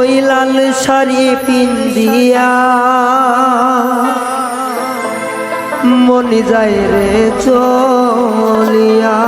ওই লাল শাড়ি পিন্দিয়া মনি যায় রে চলিয়া।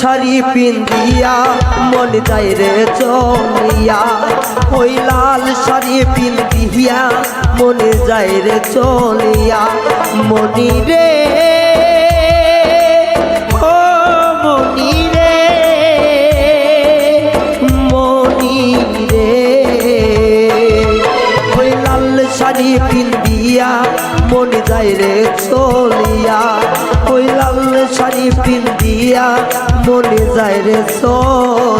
শাড়ি পিন্দিয়া মন যায় রে চলিয়া ওই লাল শাড়ি পিন্দিয়া মনে যায় রে চলিয়া মনি রে পিন্দিয়া মনে যায় রে চলিয়া ওই লাল শাড়ি পিন্দিয়া মনে যায় রে চলিয়া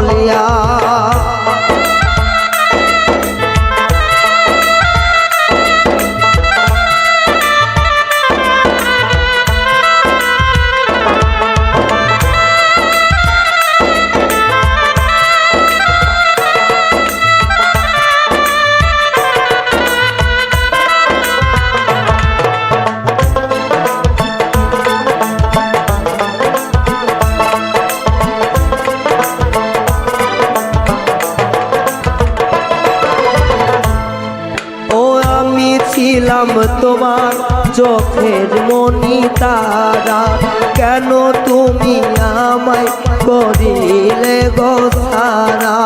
ছিলাম তোমার চোখের মনি তারা। কেন তুমি আমায় করিলে গো সারা?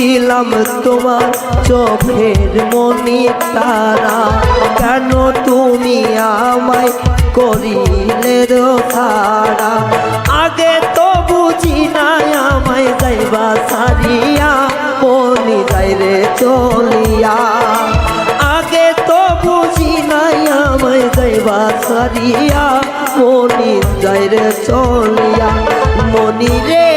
ছিলাম তোমার চোখের মনি তারা। কেন তুমি আমায় করিলে তারা আগে তো বুঝি নাই আমায় যাইবা সারিয়া মনি যাই রে চলিয়া। আগে তো বুঝি নাই আমায় যাইবা সারিয়া মনি যাই রে চলিয়া। মনি রে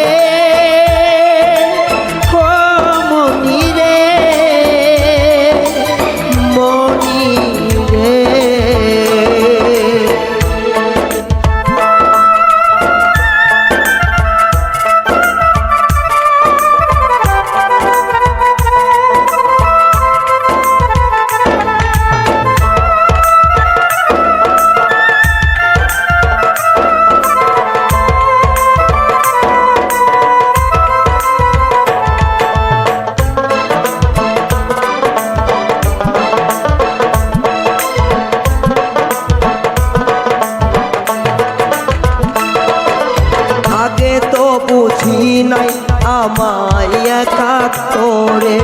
আগে তো বুঝি নাই আমায় একা করে।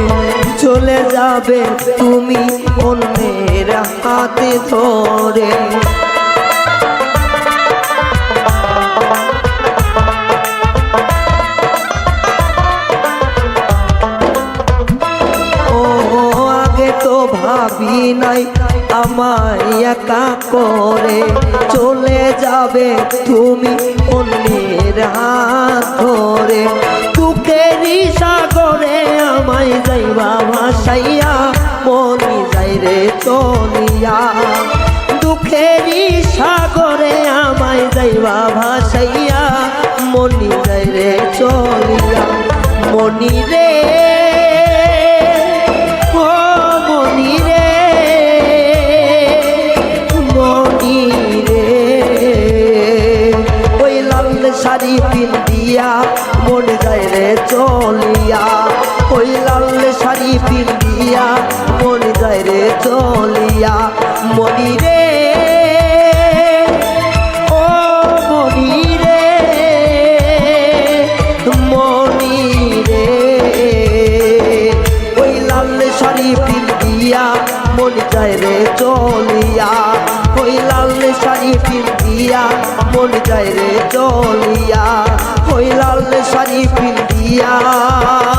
চলে যাবে তুমি অন্যের হাতে ধরে। ভাবি নাই আমায় একা করে চলে যাবে তুমি অন্যের হাত ধরে। বুকেরই সাগরে আমায় যাইবা ভাসাইয়া, মনি যাই রে চলিয়া। দুঃখেরই সাগরে আমায় যাইবা ভাসাইয়া, মনি যাই রে চলিয়া। মনি রে মন যায় রে চলিয়া, ওই লাল শাড়ি পিন্দিয়া মন যায় রে চলিয়া। মনি রে মনি রে যায় রে চলিয়া। ওই লাল শাড়ি পিন্দিয়া মন যায় রে চলিয়া ওই লাল শাড়ি পিন্দিয়া মন